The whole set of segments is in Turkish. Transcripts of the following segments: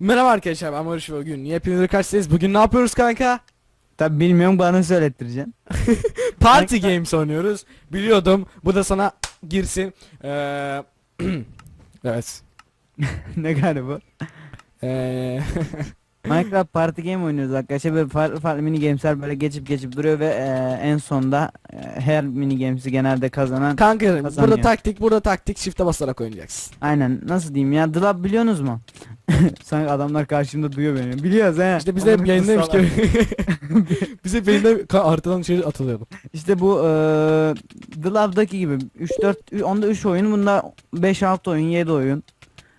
Merhaba arkadaşlar ben Barış bugün yepyeni karşınızdayız. Bugün ne yapıyoruz kanka? Tabi bilmiyorum bana söylettireceksin. Party Games oynuyoruz. Biliyordum. Bu da sana girsin. Ee, evet. ne galiba? Ee, Minecraft Party Game oynuyoruz arkadaşlar böyle farklı farklı mini gamesler böyle geçip geçip duruyor ve e, en sonda e, her mini games'i genelde kazanan kanka Kazanıyor. burada taktik burada taktik shift'e basarak oynayacaksın. aynen nasıl diyeyim ya Lab biliyorsunuz mu? Sanki adamlar karşımda duyuyor beni. Biliyoruz he. İşte biz de hep yayındaymış gibi. biz hep yayında ka- arkadan içeri atılıyordum. İşte bu e, The Lab'daki gibi 3 4 onda 3 oyun bunda 5 6 oyun 7 oyun.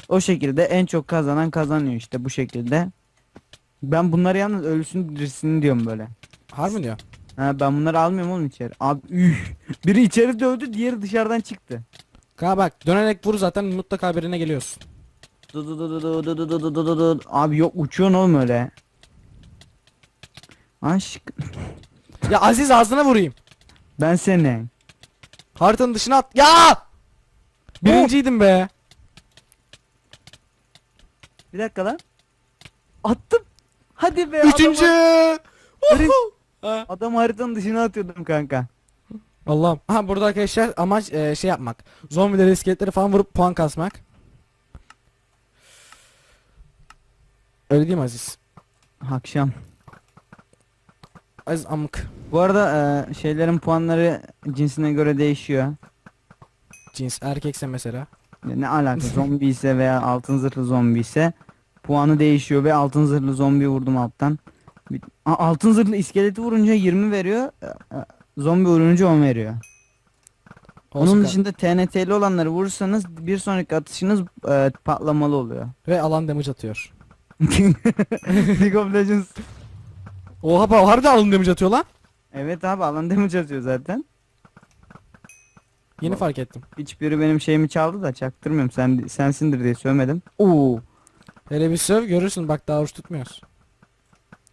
O şekilde en çok kazanan kazanıyor işte bu şekilde. Ben bunları yalnız ölüsün dirisini diyorum böyle. Harbi diyor? Ha ben bunları almıyorum oğlum içeri. Abi üh. Biri içeri dövdü, diğeri dışarıdan çıktı. Kanka bak dönerek vur zaten mutlaka birine geliyorsun. Du du du du du du du du du du du. Abi yok uçuyorsun oğlum öyle. Aşk. Ya Aziz ağzına vurayım. Ben seni. Haritanın dışına at. Ya! Birinciydim be. Bir dakika lan. Attım. Hadi be. Üçüncü. Adam, Uhu. Ha. adam haritanın dışına atıyordum kanka. Allah'ım. Aha burada arkadaşlar amaç e, şey yapmak. Zombileri, iskeletleri falan vurup puan kasmak. Öyle değil mi Aziz? Akşam. Aziz amık. Bu arada e, şeylerin puanları cinsine göre değişiyor. Cins erkekse mesela. Ya Ne alaka zombi ise veya altın zırhlı zombi ise puanı değişiyor ve altın zırhlı zombi vurdum alttan. Altın zırhlı iskeleti vurunca 20 veriyor. e, e, Zombi vurunca 10 veriyor. Olsun Onun dışında TNT'li olanları vurursanız bir sonraki atışınız e, patlamalı oluyor. Ve alan damage atıyor. League of Legends. Oha bak harbiden alan damage atıyor lan. Evet abi alan damage atıyor zaten. Yeni fark ettim. Hiçbiri benim şeyimi çaldı da çaktırmıyorum. Sen sensindir diye sövmedim. Oo. Hele bir söv görürsün bak daha oruç tutmuyoruz.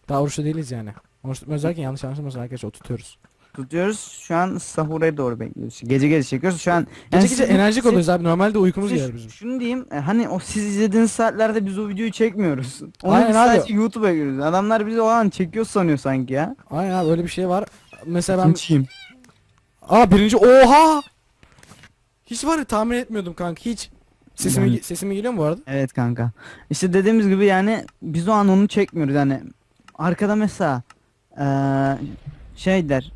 Daha oruçlu değiliz yani. Oruç tutmuyoruz derken yanlış anlaşılmasın arkadaşlar o tutuyoruz. Tutuyoruz. Şu an sahura doğru bekliyoruz. Gece gece çekiyoruz. Şu an Gece gece sizin- enerjik siz- oluyoruz abi normalde uykumuz siz- gelir bizim. Şunu diyeyim. e, Hani o siz izlediğiniz saatlerde biz o videoyu çekmiyoruz. Onu Aynen biz abi. sadece YouTube'a giriyoruz. Adamlar bizi o an çekiyor sanıyor sanki ya. Aynen abi öyle bir şey var. Mesela ben... İkinçiyim. Aa birinci oha! Hiç var ya tahmin etmiyordum kanka hiç. Sesimi, Ben- sesimi geliyor mu bu arada? Evet kanka. İşte dediğimiz gibi yani biz o an onu çekmiyoruz yani. Arkada mesela eee şey der.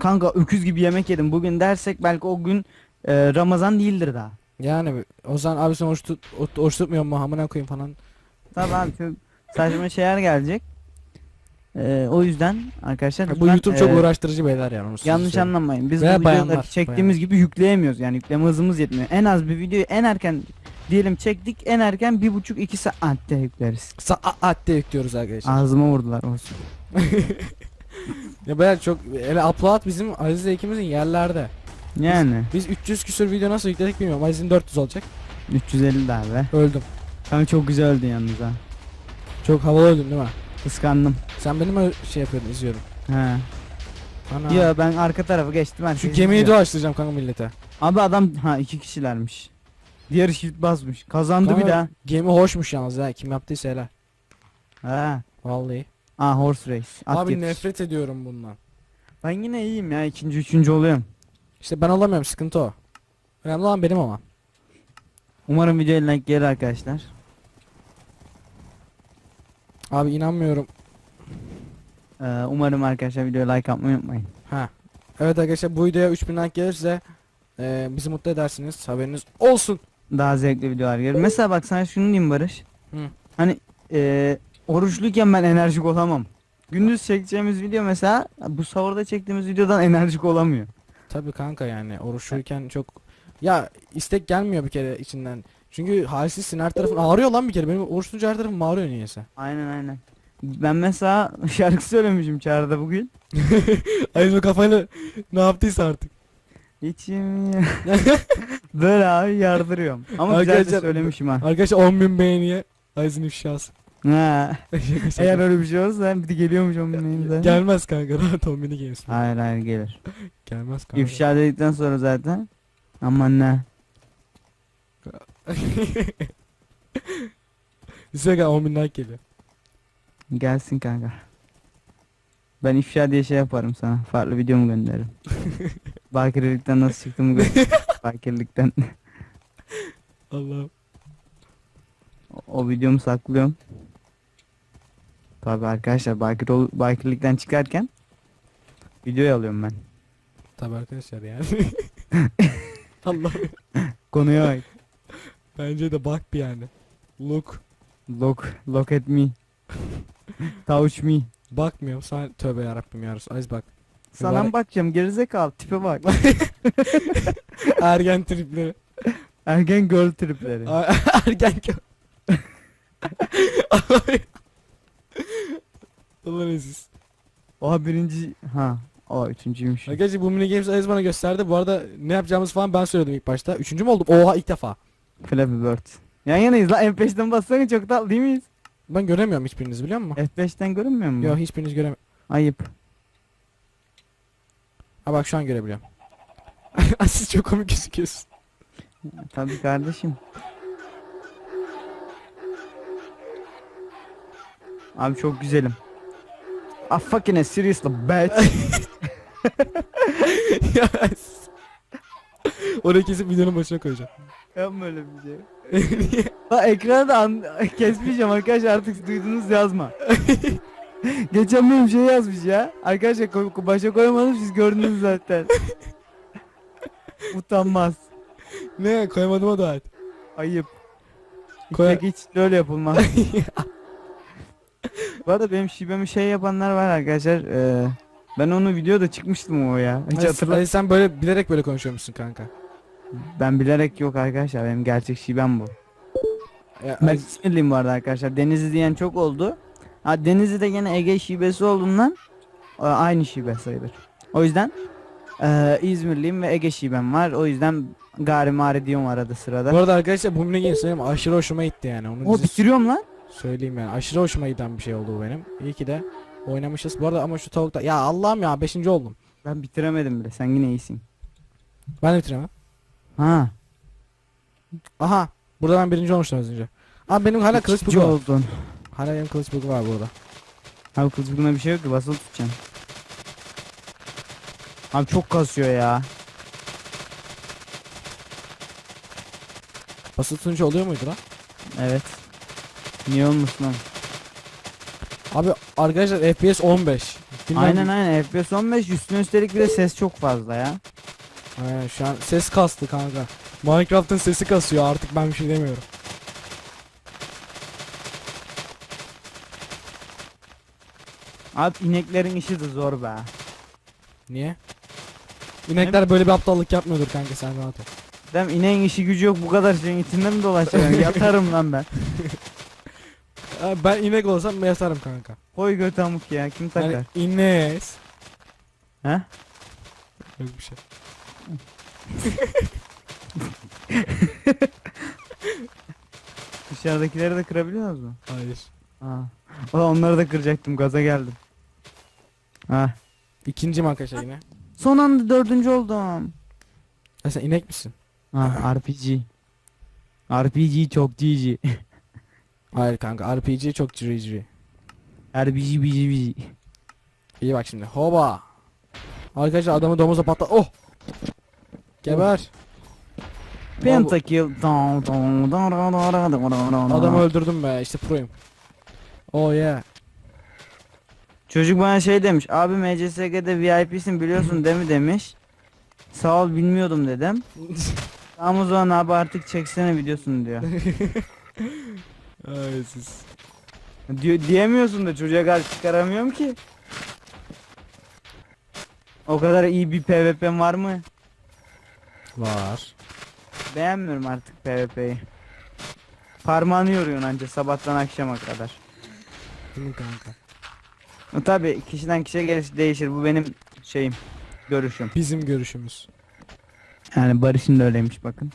Kanka öküz gibi yemek yedim bugün dersek belki o gün eee, Ramazan değildir daha. Yani o zaman abi sen oruç, tut, oruç tutmuyor mu amına koyayım falan. Tabii abi çok saçma şeyler gelecek. Eee, o yüzden arkadaşlar Bu lütfen, YouTube çok eee, uğraştırıcı beyler yani. Yanlış söyleyeyim. anlamayın. Biz Veya bu bayanlar, videoları çektiğimiz gibi yükleyemiyoruz. Yani yükleme hızımız yetmiyor. En az bir videoyu en erken diyelim çektik. En erken bir buçuk iki saatte yükleriz. Saatte yüklüyoruz arkadaşlar. Ağzıma vurdular olsun. Ya beyler çok hele upload bizim Aziz'le ikimizin yerlerde. Yani Biz 300 küsür video nasıl yükledik bilmiyorum. Aziz'in 400 olacak. 350 daha be. Öldüm. Kanka çok güzel öldün yalnız ha. Çok havalı öldüm değil mi? Kıskandım. Sen benim öyle şey yapıyordun izliyordum. He. Ana. Ya ben arka tarafı geçtim ben. Şu gemiyi izliyorum. doğaçlayacağım kanka millete. Abi adam ha iki kişilermiş. Diğer shift basmış. Kazandı Kanka, bir daha. Gemi hoşmuş yalnız ha. Kim yaptıysa helal. Ha. Vallahi. Aa horse race. At Abi yetiş. nefret ediyorum bundan. Ben yine iyiyim ya. ikinci üçüncü oluyorum. İşte ben olamıyorum sıkıntı o. Önemli olan benim ama. Umarım videoya like gelir arkadaşlar. Abi inanmıyorum. Ee, umarım arkadaşlar videoya like atmayı unutmayın. Ha. Evet arkadaşlar bu videoya 3000 like gelirse e, bizi mutlu edersiniz. Haberiniz olsun. Daha zevkli videolar gelir. Mesela bak sana şunu diyeyim Barış. Hı. Hani e, oruçluyken ben enerjik olamam. Gündüz çekeceğimiz video mesela bu sahurda çektiğimiz videodan enerjik olamıyor. Tabii kanka yani oruçluyken çok ya istek gelmiyor bir kere içinden. Çünkü halsizsin her tarafın ağrıyor lan bir kere. Benim oruç tutunca her tarafım ağrıyor niyeyse. Aynen aynen. Ben mesela şarkı söylemişim çağrıda bugün. Aynen kafayla ne yaptıysa artık. İçim ya. Böyle abi yardırıyorum. Ama güzel de Arkadaşlar, söylemişim ha. Arkadaşlar 10.000 beğeniye Ayzin ifşası. Ha. Şaka şaka. Eğer öyle bir şey olursa bir de geliyormuş onun neyinde. Gelmez kanka rahat ol mini games. Hayır hayır gelir. Gelmez kanka. İfşa dedikten sonra zaten. Aman ne. Bize 10 bin like geliyor. Gelsin kanka. Ben ifşa diye şey yaparım sana. Farklı videomu gönderirim. Bakirlikten nasıl çıktığımı göster. Bakirlikten. Allah'ım. O, o videomu saklıyorum. Tabi arkadaşlar bakir ol, bakirlikten çıkarken videoyu alıyorum ben. Tabi arkadaşlar yani. Allah'ım. Konuya ait. Bence de bak bir yani. Look. Look, look at me. Touch me. Bakmıyorum. Sen tövbe yarabbim ya Resul. Az bak. Sana Mübarek. mı bakacağım gerizekalı tipe bak. Ergen tripleri. Ergen girl tripleri. Ergen Allah'ım. Allah aziz. Oha birinci ha. O üçüncüymüş. Arkadaşlar bu mini games Aziz bana gösterdi. Bu arada ne yapacağımız falan ben söyledim ilk başta. Üçüncü mü oldum? Oha ilk defa. Flappy Bird. Yan yanayız lan F5'ten bassana çok tatlı değil miyiz? Ben göremiyorum hiçbirinizi biliyor musun? F5'ten görünmüyor mu? Yok hiçbiriniz göremiyorum. Ayıp. Ha bak şu an görebiliyorum. Siz çok komik gözüküyorsun. Tabii kardeşim. Abi çok güzelim. Ah fucking seriously bitch. Siz- Orayı kesip videonun başına koyacağım. Yapma öyle bir şey. Ha ekranı da an- kesmeyeceğim arkadaşlar artık duydunuz yazma. Geçen benim şey yazmış ya. Arkadaşlar koy- koy- başa koymadım siz gördünüz zaten. Utanmaz. ne koyamadım o da. Ayıp. Koy- Hiç, hiç öyle yapılmaz. Bu arada benim şibemi şey yapanlar var arkadaşlar. Ee, ben onu videoda çıkmıştım o ya. Hiç Hiç hatırla. sen böyle bilerek böyle konuşuyormuşsun kanka. Ben bilerek yok arkadaşlar. Benim gerçek şibem bu. Ya, Ben İzmirliyim bu arada arkadaşlar. Denizli diyen çok oldu. Ha Denizli'de gene Ege şibesi olduğundan e, aynı şibe sayılır. O yüzden e, İzmirliyim ve Ege şibem var. O yüzden gari mari diyorum arada sırada. bu arada arkadaşlar bu games benim aşırı hoşuma gitti yani. Onu O bitiriyorum lan. söyleyeyim yani. Aşırı hoşuma giden bir şey oldu bu benim. İyi ki de oynamışız. Bu arada ama şu tavukta ya Allah'ım ya 5. oldum. Ben bitiremedim bile. Sen yine iyisin. Ben de bitiremem. Ha. Aha. Burada ben birinci olmuştum az önce. Abi benim hala kılıç bugu var. oldun. Hala benim kılıç bugu var burada. Abi kız bugüne bir şey yok ki basılı tutacaksın. Abi çok kasıyor ya. Basılı tutunca oluyor muydu lan? Evet. Niye olmasın lan? Abi arkadaşlar FPS 15. Bilmem- Aynen aynen FPS 15 üstüne üstelik bir de ses çok fazla ya. Aynen şu an ses kastı kanka. Minecraft'ın sesi kasıyor artık ben bir şey demiyorum. Abi ineklerin işi de zor be. Niye? İnekler böyle bir aptallık yapmıyordur kanka sen rahat ol. Dem ineğin işi gücü yok bu kadar şeyin içinde mi dolaşacağım? Yatarım lan ben. Ha, Ben inek olsam yatarım kanka. Koy göt amık ya kim takar? Yani ines. He? Yok bir şey. Dışarıdakileri de kırabiliyoruz mu? Hayır. Ha. Aa, onları da kıracaktım gaza geldim. Ha. İkincim arkadaşlar yine. Son anda dördüncü oldum. Ha, sen inek misin? Ha RPG. RPG çok GG. Hayır kanka RPG çok ciri. RPG bici bici. İyi bak şimdi. Hoba. Arkadaşlar adamı domuza patla. Oh. Geber. Pentakill. Adamı öldürdüm be işte proyum. Oh yeah. Çocuk bana şey demiş. Abi MCSG'de VIP'sin biliyorsun değil mi demiş. Sağ ol bilmiyordum dedim. Tamam o zaman abi artık çeksene videosunu diyor. Ay siz. diyor diyemiyorsun da çocuğa karşı çıkaramıyorum ki. O kadar iyi bir PvP'm var mı? Var. Beğenmiyorum artık PvP'yi. Parmağını yoruyorsun anca sabahtan akşama kadar. Değil mi kanka? Tabi kişiden kişiye göre değişir bu benim şeyim görüşüm. Bizim görüşümüz. Yani Barış'ın da öyleymiş bakın.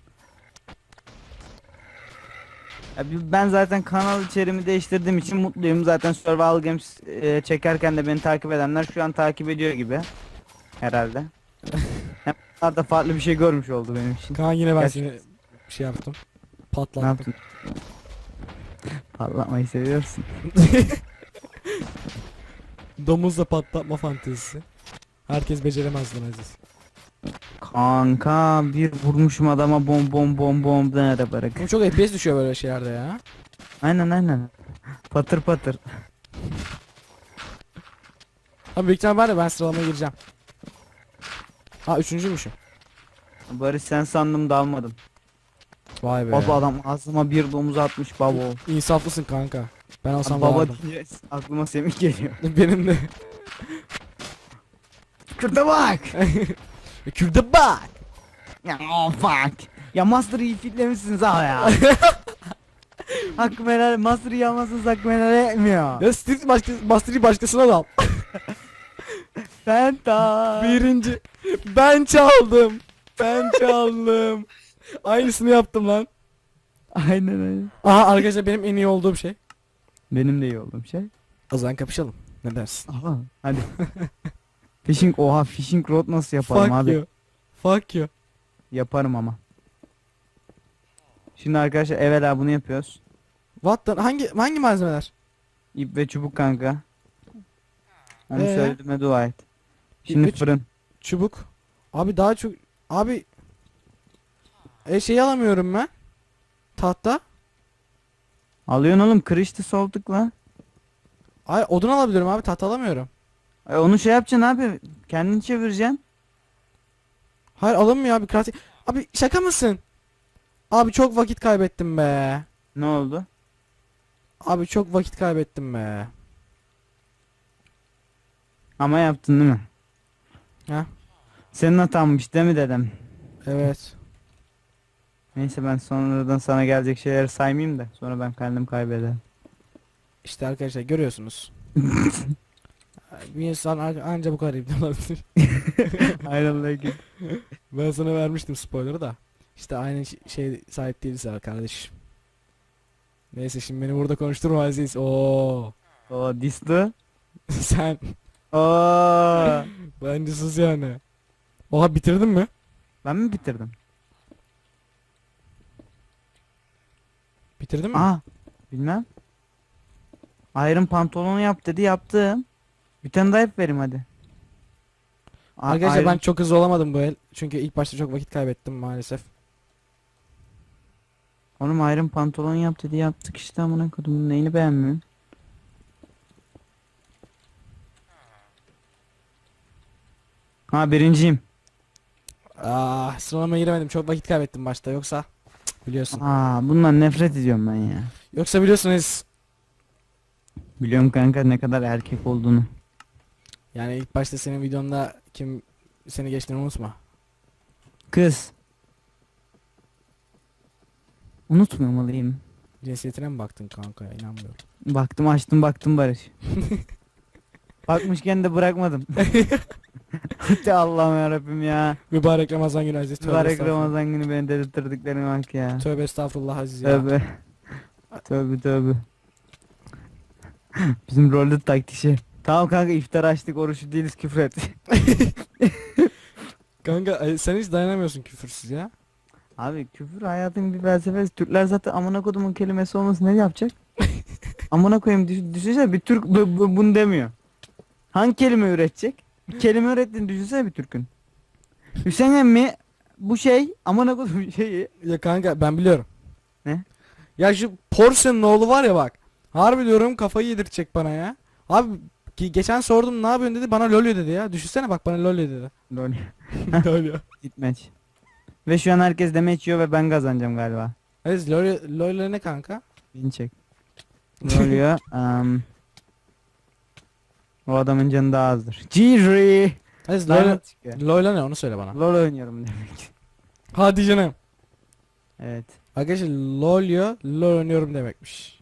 Ya ben zaten kanal içeriğimi değiştirdiğim için mutluyum. Zaten Survival Games e, çekerken de beni takip edenler şu an takip ediyor gibi. Herhalde. Da farklı bir şey görmüş oldu benim için. Kaan yine ben Gerçekten. seni şey yaptım. Ne Patlattım. yaptın? Patlatmayı seviyorsun. Domuzla patlatma fantezisi. Herkes beceremez bunu Aziz. Kanka bir vurmuşum adama bom bom bom bom nerede bırak. Oğlum çok FPS düşüyor böyle şeylerde ya. Aynen aynen. Patır patır. Abi büyük var ya ben sıralamaya gireceğim. Ha üçüncüymüşüm. Barış sen sandım dalmadım. Vay be. Baba adam ağzıma bir domuz atmış baba. İnsaflısın kanka. Ben olsam Baba vardım. aklıma Semih geliyor. Benim de. Kırda bak. Kürde bak. Ya oh fuck. Ya Master'ı iyi fitlemişsiniz abi ya. hakkım helal. Master'ı yapmazsınız hakkım helal etmiyor. Ya Street başka, Master'ı başkasına da al. Fenta. Birinci. Ben çaldım. Ben çaldım. Aynısını yaptım lan. Aynen öyle. Aha arkadaşlar benim en iyi olduğum şey. Benim de iyi olduğum şey. O zaman kapışalım. Ne dersin? Aha. Hadi. fishing oha fishing rod nasıl yaparım Fuck abi? you. Fuck you. Yaparım ama. Şimdi arkadaşlar evvela bunu yapıyoruz. What the, hangi hangi malzemeler? İp ve çubuk kanka. Onu Ee? söylediğime dua et. Şimdi çu- fırın. Çubuk. Abi daha çok abi e şeyi alamıyorum ben. Tahta. Alıyorsun oğlum kırıştı sol tıkla. Ay odun alabiliyorum abi tahta alamıyorum. E, onu şey yapacaksın abi. Kendini çevireceksin. Hayır alınmıyor abi crafting. Abi şaka mısın? Abi çok vakit kaybettim be. Ne oldu? Abi çok vakit kaybettim be. Ama yaptın değil mi? Ha? Senin hatanmış değil mi dedem? Evet. Neyse ben sonradan sana gelecek şeyleri saymayayım da sonra ben kendim kaybederim. İşte arkadaşlar görüyorsunuz. Bir insan an- anca bu kadar iptal olabilir. Aynen Ben sana vermiştim spoiler'ı da. İşte aynı ş- şey sahip değiliz kardeşim. Neyse şimdi beni burada konuşturma Aziz. Oo. O distu. Sen Oo. Sus yani. Oha bitirdin mi? Ben mi bitirdim? Bitirdin mi? Aa. Bilmem. Iron pantolonu yap dedi yaptım. Bir tane daha yap vereyim hadi. A- Arkadaşlar Iron- ben çok hızlı olamadım bu el. Çünkü ilk başta çok vakit kaybettim maalesef. Oğlum Iron pantolon yap dedi yaptık işte amına kodum neyini beğenmiyorsun? Ha birinciyim. Ah sıralamaya giremedim. Çok vakit kaybettim başta. Yoksa cık, biliyorsun. Aa bundan nefret ediyorum ben ya. Yoksa biliyorsunuz. Biliyorum kanka ne kadar erkek olduğunu. Yani ilk başta senin videonda kim seni geçtiğini unutma. Kız. Unutmamalıyım. Cinsiyetine mi baktın kanka ya inanmıyorum. Baktım açtım baktım Barış. Bakmışken de bırakmadım. Allah'ım yarabbim ya. Mübarek Ramazan günü Aziz. Tövbe Mübarek estağfurullah. Ramazan günü beni dedirttiklerine bak ya. Tövbe estağfurullah Aziz ya. Tövbe. Tövbe tövbe. Bizim rolde taktik şey. Tamam kanka iftar açtık oruçlu değiliz küfür et. Kanka e, sen hiç dayanamıyorsun küfürsüz ya. Abi küfür hayatın bir felsefesi. Türkler zaten amına kodumun kelimesi olması ne yapacak? amına koyayım düş düşünsene bir Türk bu- bu- bunu demiyor. Hangi kelime üretecek? Kelime ürettiğini düşünsene bir Türk'ün. Hüseyin emmi bu şey amına kodum şeyi. Ya kanka ben biliyorum. Ne? Ya şu Porsche'nin oğlu var ya bak. Harbi diyorum kafayı yedirecek bana ya. Abi ki geçen sordum ne yapıyorsun dedi bana lolyo dedi ya. Düşünsene bak bana lolyo dedi. Lol. lolyo. Gitmeç. Ve şu an herkes deme içiyor ve ben kazanacağım galiba. Aziz lolyo, lolyo ne kanka? Beni çek. Ne oluyor? Um, o adamın canı daha azdır. Ciri. Lanet lolyo ne onu söyle bana. LOL oynuyorum demek. Hadi canım. Evet. Arkadaşlar lolyo lol oynuyorum demekmiş.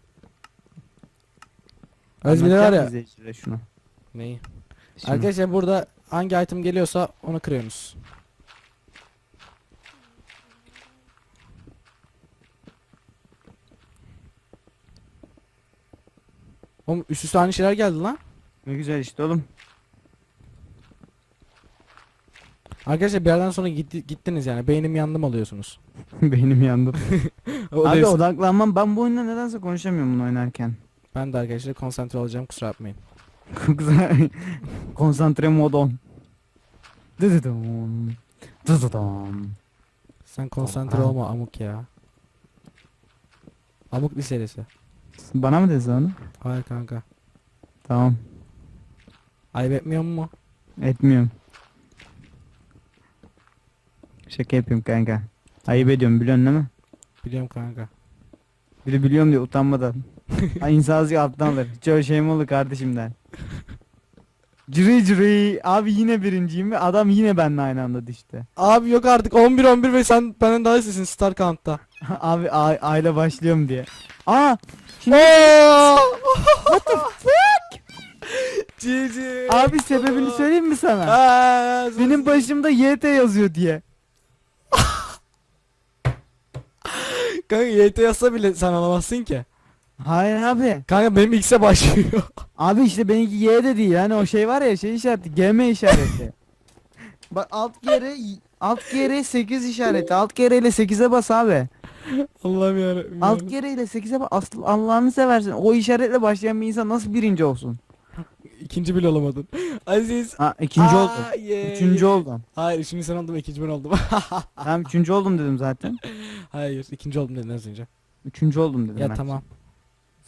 De var ya. izleyicilere şunu. Neyi? Şimdi. Arkadaşlar burada hangi item geliyorsa onu kırıyorsunuz. Oğlum üst üste aynı şeyler geldi lan. Ne güzel işte oğlum. Arkadaşlar bir yerden sonra gitti, gittiniz yani. Beynim yandım oluyorsunuz. Beynim yandı. O Abi dersi- odaklanmam. Ben bu oyunda nedense konuşamıyorum bunu oynarken. Ben de arkadaşlar konsantre olacağım kusura bakmayın. Güzel. Konsantre mod on. Dıdıdım. Dıdıdım. Sen konsantre Tamam. olma amuk ya. Amuk liselisi. Bana mı dedi onu? Hayır kanka. Tamam. Ayıp etmiyor mu? Etmiyorum. Şaka yapıyorum kanka. Ayıp ediyorum biliyorsun değil mi? Biliyorum kanka. Bir de biliyorum diye utanmadan. Ay insan azıcık alttan alır. Hiç öyle şey mi olur kardeşimden? Ciri ciri. Abi yine birinciyim ve adam yine benimle aynı anda düştü. Abi yok artık 11 11 ve sen benden daha iyisin Star Count'ta. Abi a- aile başlıyorum diye. Aa! Şimdi What the fuck? Abi sebebini söyleyeyim mi sana? Benim başımda YT yazıyor diye. Kanka YT yazsa bile sen alamazsın ki. Hayır abi. Kanka benim X'e başlıyor. Abi işte benimki Y de değil. Hani o şey var ya şey işareti. GM işareti. Bak alt kere alt kere 8 işareti. Alt kere ile 8'e bas abi. Allah'ım yarabbim. Alt kere ile 8'e bas. Allah'ını seversin. O işaretle başlayan bir insan nasıl birinci olsun? İkinci bile olamadın. Aziz. Ha ikinci Aa, oldum. yeah, Üçüncü oldum. Hayır üçüncü sen oldum ikinci ben oldum. Tamam üçüncü oldum dedim zaten. Hayır ikinci oldum dedin az önce. Üçüncü oldum dedim Ya ben. tamam.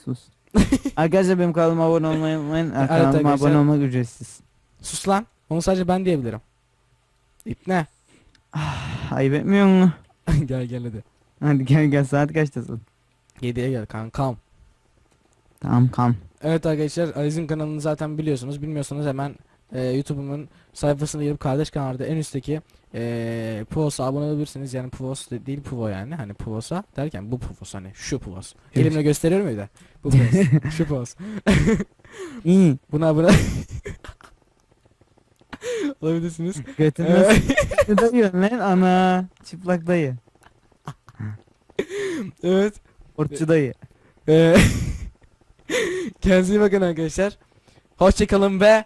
Sus. Arkadaşlar benim kanalıma abone olmayı unutmayın. Evet Kanalıma arkadaşlar. abone olmak ücretsiz. Sus lan. Onu sadece ben diyebilirim. İpne. Ayıp etmiyor mu? gel gel hadi. Hadi gel gel saat kaçtasın? 7'ye gel kankam. Tamam kam. Evet arkadaşlar Aliz'in kanalını zaten biliyorsunuz. Bilmiyorsanız hemen e, YouTube'umun sayfasına girip kardeş kanalda en üstteki e, Puvos'a abone olabilirsiniz. Yani Puvos de- değil Puvo yani. Hani Puvos'a derken bu Puvos hani şu Puvos. Evet. Elimle gösteriyorum ya de. Bu Puvos. şu Puvos. Buna abone olabilirsiniz. Götün Evet. nasıl? Ne dayıyorsun lan ana? Çıplak dayı. evet. Ortçu dayı. Ee, Kendinize iyi bakın arkadaşlar. Hoşçakalın ve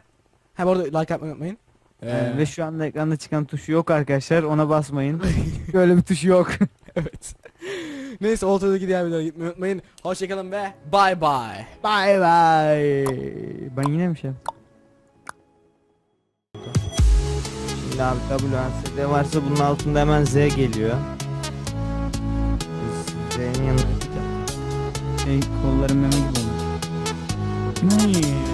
ha bu arada like atmayı unutmayın. Ee, Ee, ve şu anda ekranda çıkan tuşu yok arkadaşlar. Ona basmayın. Çünkü öyle bir tuşu yok. evet. Neyse ortadaki diğer videoya gitmeyi unutmayın. Hoşçakalın ve bye bye. bye bye. Ben yine mi şey? Şimdi abi WASD varsa bunun altında hemen Z geliyor. Z'nin yanına gideceğim. Şey kollarım meme gibi olmuş. Ne?